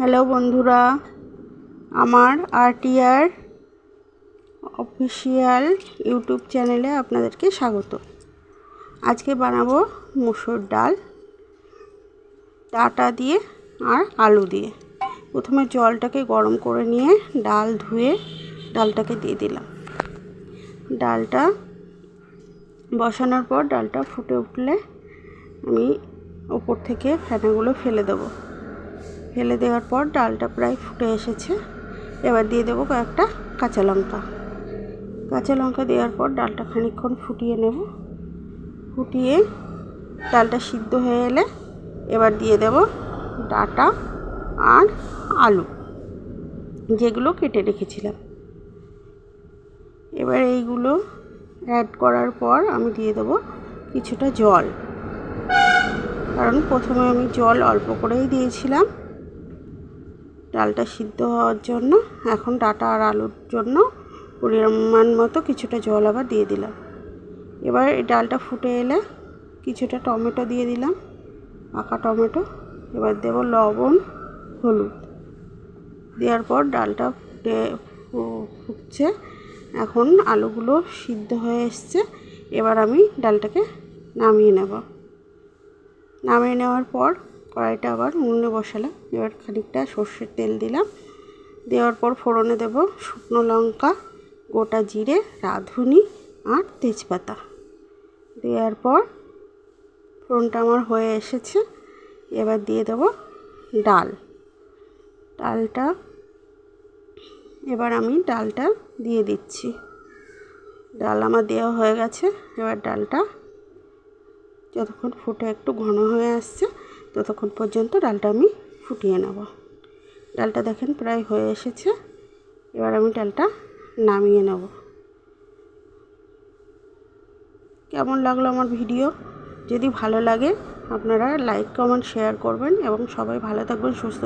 Hello বন্ধুরা, আমার RTR official YouTube চ্যানেলে আপনাদেরকে স্বাগত। আজকে বানাবো মুসুর ডাল, ডাটা দিয়ে আর আলু দিয়ে। প্রথমে জলটাকে গরম করে নিয়ে ডাল ধুয়ে ডালটাকে দিয়ে দিলাম। ডালটা বসানোর পর ডালটা ফুটে উঠলে আমি ওপর থেকে ফেনাগুলো ফেলে দেবো। ফেলে দেওয়ার পর ডালটা প্রায় ফুটে এসেছে। এবার দিয়ে দেবো কয়েকটা কাঁচা লঙ্কা। কাঁচা লঙ্কা দেওয়ার পর ডালটা খানিকক্ষণ ফুটিয়ে নেব। ফুটিয়ে ডালটা সিদ্ধ হয়ে এলে এবার দিয়ে দেব ডাটা আর আলু, যেগুলো কেটে রেখেছিলাম। এবার এইগুলো অ্যাড করার পর আমি দিয়ে দেবো কিছুটা জল। কারণ প্রথমে আমি জল অল্প করেই দিয়েছিলাম। ডালটা সিদ্ধ হওয়ার জন্য এখন ডাটা আর আলুর জন্য পরিমাণ মতো কিছুটা জল আবার দিয়ে দিলাম। এবার এই ডালটা ফুটে এলে কিছুটা টমেটো দিয়ে দিলাম, পাকা টমেটো। এবার দেব লবণ, হলুদ। দেওয়ার পর ডালটা ফুটে ফুটছে। এখন আলুগুলো সিদ্ধ হয়ে এসছে। এবার আমি ডালটাকে নামিয়ে নেব। নামিয়ে নেওয়ার পর কড়াইটা আবার উনুনে বসালাম। এবার খানিকটা সর্ষের তেল দিলাম। দেওয়ার পর ফোড়নে দেব শুকনো লঙ্কা, গোটা জিরে, রাঁধুনি আর তেজপাতা। দেওয়ার পর ফোড়নটা আমার হয়ে এসেছে। এবার দিয়ে দেব ডাল। ডালটা এবার আমি ডালটা দিয়ে দিচ্ছি। ডাল আমার দেওয়া হয়ে গেছে। এবার ডালটা যতক্ষণ ফুটে একটু ঘন হয়ে আসছে ততক্ষণ পর্যন্ত ডালটা আমি ফুটিয়ে নেব। ডালটা দেখেন প্রায় হয়ে এসেছে। এবার আমি ডালটা নামিয়ে নেব। কেমন লাগল আমার ভিডিও? যদি ভালো লাগে আপনারা লাইক, কমেন্ট, শেয়ার করবেন এবং সবাই ভালো থাকবেন, সুস্থ